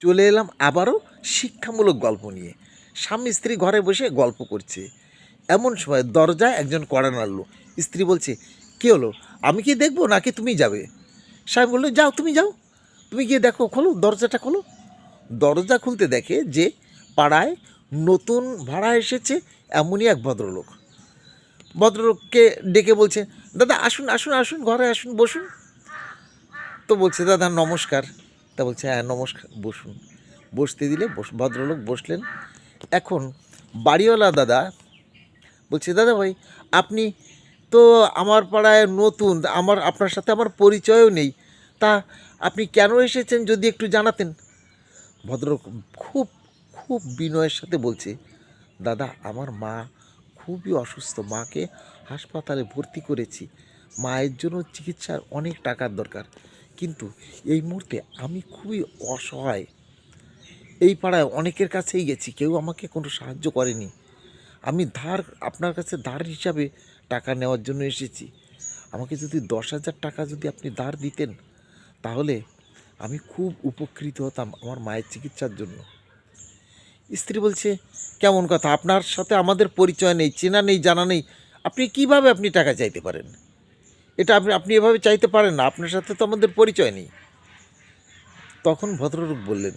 চলে এলাম আবারও শিক্ষামূলক গল্প নিয়ে। স্বামী স্ত্রী ঘরে বসে গল্প করছে। এমন সময় দরজায় একজন কড়া নাড়লো। স্ত্রী বলছে, কী হলো? আমি কি দেখব নাকি তুমি যাবে? স্বামী বলল, যাও, তুমি যাও। তুমি গিয়ে দেখো, খোলো, দরজাটা খোলো। দরজা খুলতে দেখে যে পাড়ায় নতুন ভাড়া এসেছে এমনই এক ভদ্রলোক। ভদ্রলোককে ডেকে বলছে, দাদা, আসুন আসুন আসুন, ঘরে আসুন, বসুন। তো বলছে, দাদা, নমস্কার। তা বলছে হ্যাঁ নমস্কার, বসুন। বসতে দিলে ভদ্রলোক বসলেন। এখন বাড়িওয়ালা দাদা বলছে, দাদা ভাই, আপনি তো আমার পাড়ায় নতুন, আমার, আপনার সাথে আমার পরিচয়ও নেই, তা আপনি কেন এসেছেন যদি একটু জানাতেন? ভদ্রলোক খুব খুব বিনয়ের সাথে বলছে, দাদা, আমার মা খুবই অসুস্থ, মাকে হাসপাতালে ভর্তি করেছি। মায়ের জন্য চিকিৎসার অনেক টাকার দরকার। কিন্তু এই মুহূর্তে আমি খুবই অসহায়। এই পাড়ায় অনেকের কাছেই গেছি, কেউ আমাকে কোনো সাহায্য করেনি। আমি ধার, আপনার কাছে ধার হিসাবে টাকা নেওয়ার জন্য এসেছি। আমাকে যদি দশ হাজার টাকা যদি আপনি ধার দিতেন, তাহলে আমি খুব উপকৃত হতাম আমার মায়ের চিকিৎসার জন্য। স্ত্রী বলছে, কেমন কথা? আপনার সাথে আমাদের পরিচয় নেই, চেনা নেই, জানা নেই। আপনি কীভাবে আপনি টাকা চাইতে পারেন? এটা আপনি আপনি এভাবে চাইতে পারেন না, আপনার সাথে তো আমাদের পরিচয় নেই। তখন ভদ্রলোক বললেন,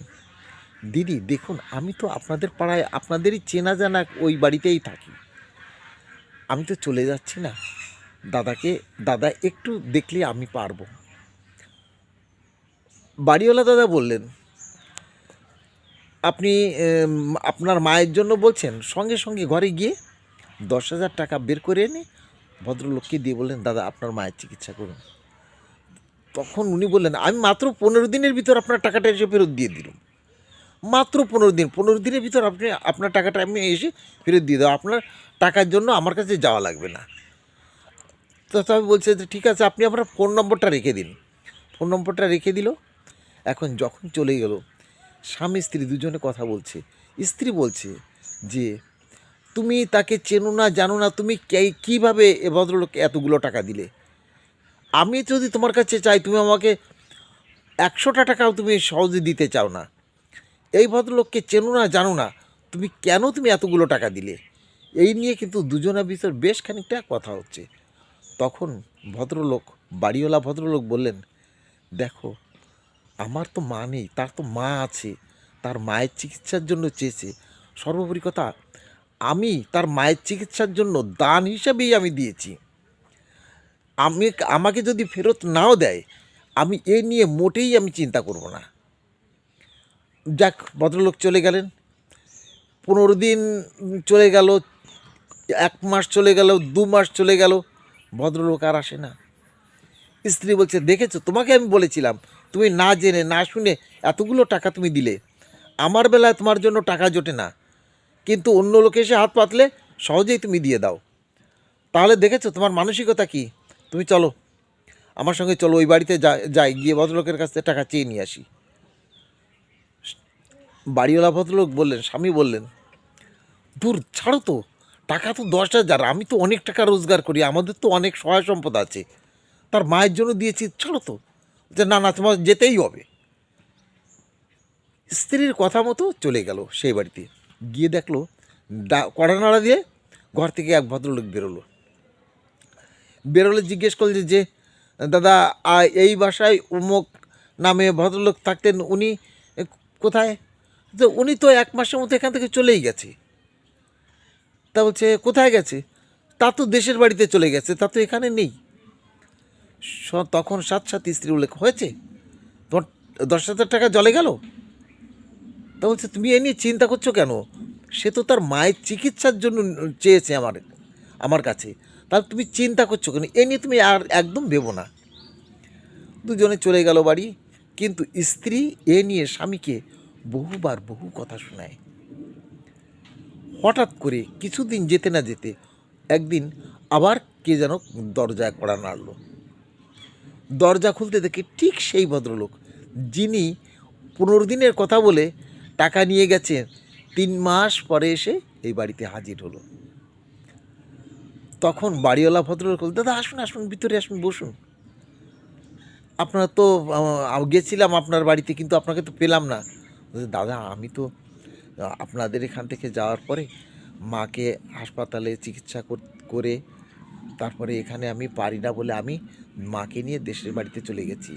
দিদি, দেখুন, আমি তো আপনাদের পাড়ায়, আপনাদেরই চেনা জানা ওই বাড়িতেই থাকি। আমি তো চলে যাচ্ছি না। দাদাকে, দাদা একটু দেখলে আমি পারব। বাড়িওয়ালা দাদা বললেন, আপনি আপনার মায়ের জন্য বলছেন, সঙ্গে সঙ্গে ঘরে গিয়ে দশ হাজার টাকা বের করে এনে ভদ্রলোককে দিয়ে বললেন, দাদা, আপনার মায়ের চিকিৎসা করুন। তখন উনি বললেন, আমি মাত্র পনেরো দিনের ভিতর আপনার টাকাটা এসে ফেরত দিয়ে দিলাম। মাত্র পনেরো দিন, পনেরো দিনের ভিতর আপনি, আপনার টাকাটা আমি এসে ফেরত দিয়ে দেবো। আপনার টাকার জন্য আমার কাছে যাওয়া লাগবে না। তো তবে বলছে যে ঠিক আছে, আপনি আপনার ফোন নম্বরটা রেখে দিন। ফোন নম্বরটা রেখে দিল। এখন যখন চলে গেল, স্বামী স্ত্রী দুজনে কথা বলছে। স্ত্রী বলছে যে তুমি তাকে চেনো না, জানো না, তুমি কীভাবে এ ভদ্রলোককে এতগুলো টাকা দিলে? আমি যদি তোমার কাছে চাই, তুমি আমাকে একশোটা টাকাও তুমি সহজে দিতে চাও না। এই ভদ্রলোককে চেনো না, জানো না, তুমি কেন তুমি এতগুলো টাকা দিলে? এই নিয়ে কিন্তু দুজনের ভিতর বেশ খানিকটা কথা হচ্ছে। তখন ভদ্রলোক, বাড়িওয়ালা ভদ্রলোক বললেন, দেখো, আমার তো মা নেই, তার তো মা আছে, তার মায়ের চিকিৎসার জন্য চেয়েছে। সর্বোপরি কথা আমি তার মায়ের চিকিৎসার জন্য দান হিসাবেই আমি দিয়েছি। আমি আমাকে যদি ফেরত নাও দেয়, আমি এ নিয়ে মোটেই আমি চিন্তা করব না। যাক, ভদ্রলোক চলে গেলেন। পনেরো দিন চলে গেল, এক মাস চলে গেল, দু মাস চলে গেল, ভদ্রলোক আর আসে না। স্ত্রী বলছে, দেখেছ, তোমাকে আমি বলেছিলাম, তুমি না জেনে, না শুনে এতগুলো টাকা তুমি দিলে। আমার বেলায় তোমার জন্য টাকা জোটে না। কিন্তু অন্য লোকে এসে হাত পাতলে সহজেই তুমি দিয়ে দাও। তাহলে দেখেছ তোমার মানসিকতা কি? তুমি চলো, আমার সঙ্গে চলো, ওই বাড়িতে যাই, গিয়ে ভদ্রলোকের কাছ থেকে টাকা চেয়ে নিয়ে আসি। বাড়িওয়ালা ভদ্রলোক বললেন, স্বামী বললেন, দূর, ছাড়ো তো, টাকা তো দশ হাজার, আমি তো অনেক টাকা রোজগার করি, আমাদের তো অনেক সহায় সম্পদ আছে। তার মায়ের জন্য দিয়েছি, ছাড়ো তো, যে না না, তোমার যেতেই হবে। স্ত্রীর কথা মতো চলে গেল সেই বাড়িতে। গিয়ে দেখল কড়া নাড়া দিয়ে ঘর থেকে এক ভদ্রলোক বেরোলো। বেরোলে জিজ্ঞেস করলে যে দাদা এই বাসায় অমুক নামে ভদ্রলোক থাকতেন উনি কোথায়? তো উনি তো এক মাসের মধ্যে এখান থেকে চলেই গেছে। তা বলছে, কোথায় গেছে? তা তো দেশের বাড়িতে চলে গেছে, তা তো এখানে নেই। তখন সাত সাত স্ত্রী উল্লেখ হয়েছে? তোমার দশ হাজার টাকা জলে গেল? তা বলছে তুমি এ নিয়ে চিন্তা করছ কেন? সে তো তার মায়ের চিকিৎসার জন্য চেয়েছে আমার আমার কাছে। তাহলে তুমি চিন্তা করছ কেন? এ নিয়ে তুমি আর একদম ভেবো না। দুজনে চলে গেল বাড়ি, কিন্তু স্ত্রী এ নিয়ে স্বামীকে বহুবার বহু কথা শোনায়। হঠাৎ করে কিছুদিন যেতে না যেতে একদিন আবার কে যেন দরজায় কড়া নাড়ল। দরজা খুলতে দেখে ঠিক সেই ভদ্রলোক, যিনি পনেরো দিনের কথা বলে টাকা নিয়ে গেছে। তিন মাস পরে এসে এই বাড়িতে হাজির হলো। তখন বাড়িওয়ালা ভদ্রলোক দাদা, আসুন আসুন, ভিতরে আসুন, বসুন। আপনার তো গেছিলাম আপনার বাড়িতে, কিন্তু আপনাকে তো পেলাম না। দাদা, আমি তো, আপনাদের এখান থেকে যাওয়ার পরে মাকে হাসপাতালে চিকিৎসা করে তারপরে এখানে আমি পারি না বলে আমি মাকে নিয়ে দেশের বাড়িতে চলে গেছি।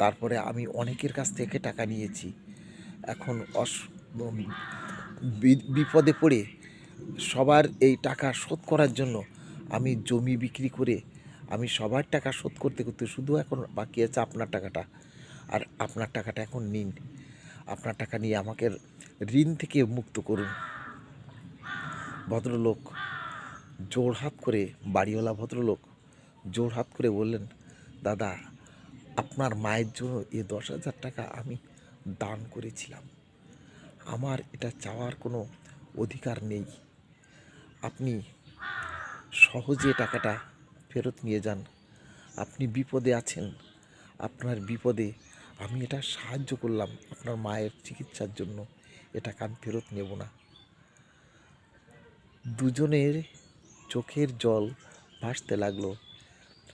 তারপরে আমি অনেকের কাছ থেকে টাকা নিয়েছি। এখন অস বিপদে পড়ে সবার এই টাকা শোধ করার জন্য আমি জমি বিক্রি করে আমি সবার টাকা শোধ করতে করতে শুধু এখন বাকি আছে আপনার টাকাটা। আর আপনার টাকাটা এখন নিন। আপনার টাকা নিয়ে আমাকে ঋণ থেকে মুক্ত করুন। ভদ্রলোক জোড়হাত করে, বাড়িওয়ালা ভদ্রলোক জোড়হাত করে বললেন, দাদা, আপনার মায়ের জন্য এ দশ হাজার টাকা আমি দান করেছিলাম। আমার এটা চাওয়ার কোনো অধিকার নেই। আপনি সহজে টাকাটা ফেরত নিয়ে যান। আপনি বিপদে আছেন। আপনার বিপদে আমি এটা সাহায্য করলাম আপনার মায়ের চিকিৎসার জন্য। এটা কান ফেরত নেব না। দুজনের চোখের জল ভাসতে লাগল।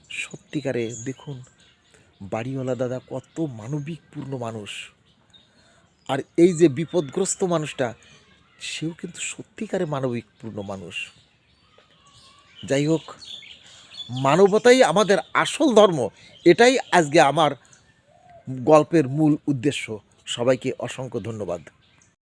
সত্যিকারে দেখুন, বাড়িওয়ালা দাদা কত মানবিকপূর্ণ মানুষ। আর এই যে বিপদগ্রস্ত মানুষটা, সেও কিন্তু সত্যিকারে মানবিকপূর্ণ মানুষ। যাই হোক, মানবতাই আমাদের আসল ধর্ম, এটাই আজকে আমার গল্পের মূল উদ্দেশ্য। সবাইকে অসংখ্য ধন্যবাদ।